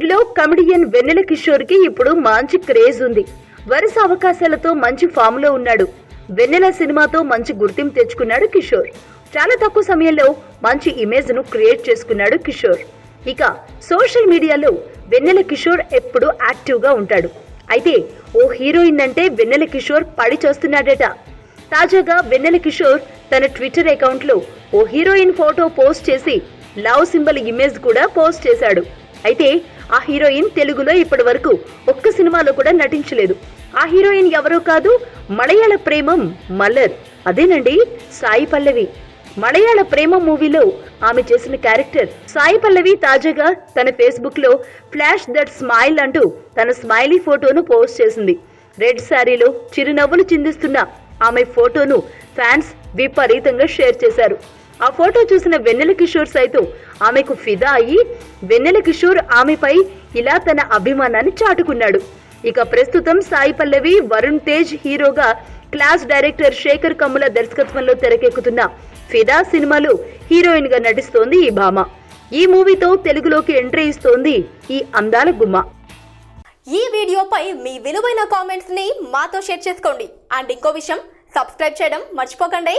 బాలీవుడ్లో కమెడియన్ వెన్నెల కిషోర్కి ఇప్పుడు మంచి క్రేజ్ ఉంది. వరుస అవకాశాలతో మంచి ఫామ్లో ఉన్నాడు. వెన్నెల సినిమాతో మంచి గుర్తింపు తెచ్చుకున్నాడు కిషోర్. చాలా తక్కువ సమయంలో మంచి ఇమేజ్ను క్రియేట్ చేసుకున్నాడు కిషోర్. ఇక సోషల్ మీడియాలో వెన్నెల కిషోర్ ఎప్పుడూ యాక్టివ్గా ఉంటాడు. అయితే ఓ హీరోయిన్ అంటే వెన్నెల కిషోర్ పడి చేస్తున్నాడట. తాజాగా వెన్నెల కిషోర్ తన ట్విట్టర్ అకౌంట్లో ఓ హీరోయిన్ ఫోటో పోస్ట్ చేసి లవ్ సింబల్ ఇమేజ్ కూడా పోస్ట్ చేశాడు. అయితే ఆ హీరోయిన్ తెలుగులో ఇప్పటి వరకు ఒక్క సినిమాలో కూడా నటించలేదు. ఆ హీరోయిన్ ఎవరో కాదు మలయాళ ప్రేమం మల్లర్. అదేనండి సాయి పల్లవి. మలయాళ ప్రేమ మూవీలో ఆమె చేసిన క్యారెక్టర్ సాయి పల్లవి తాజాగా తన ఫేస్బుక్లో ఫ్లాష్ దట్ స్మైల్ అంటూ తన స్మైలీ ఫోటోను పోస్ట్ చేసింది. రెడ్ శారీలో చిరునవ్వులు చిందిస్తున్న ఆమె ఫోటోను ఫ్యాన్స్ విపరీతంగా షేర్ చేశారు. ఆ ఫోటో చూసిన వెన్నెల కిషోర్ సైతం ఆమెకు ఫిదా అయ్యి వెన్నెల కిషోర్ ఆమెపై ఇలా తన అభిమానాన్ని చాటుకున్నాడు. ఇక ప్రస్తుతం సాయి పల్లవి వరుణ్ తేజ్ హీరోగా క్లాస్ డైరెక్టర్ శేఖర్ కమ్ముల దర్శకత్వంలో తెరకెక్కుతున్న ఫిదా సినిమాలో హీరోయిన్గా నటిస్తోంది ఈ భామ. ఈ మూవీతో తెలుగులోకి ఎంట్రీ ఇస్తోంది ఈ అందాల గుమ్మ. ఈ వీడియోపై మీ విలువైన కామెంట్స్ని మాతో షేర్ చేసుకోండి. అండ్ ఇంకో విషయం సబ్స్క్రైబ్ చేయడం మర్చిపోకండి.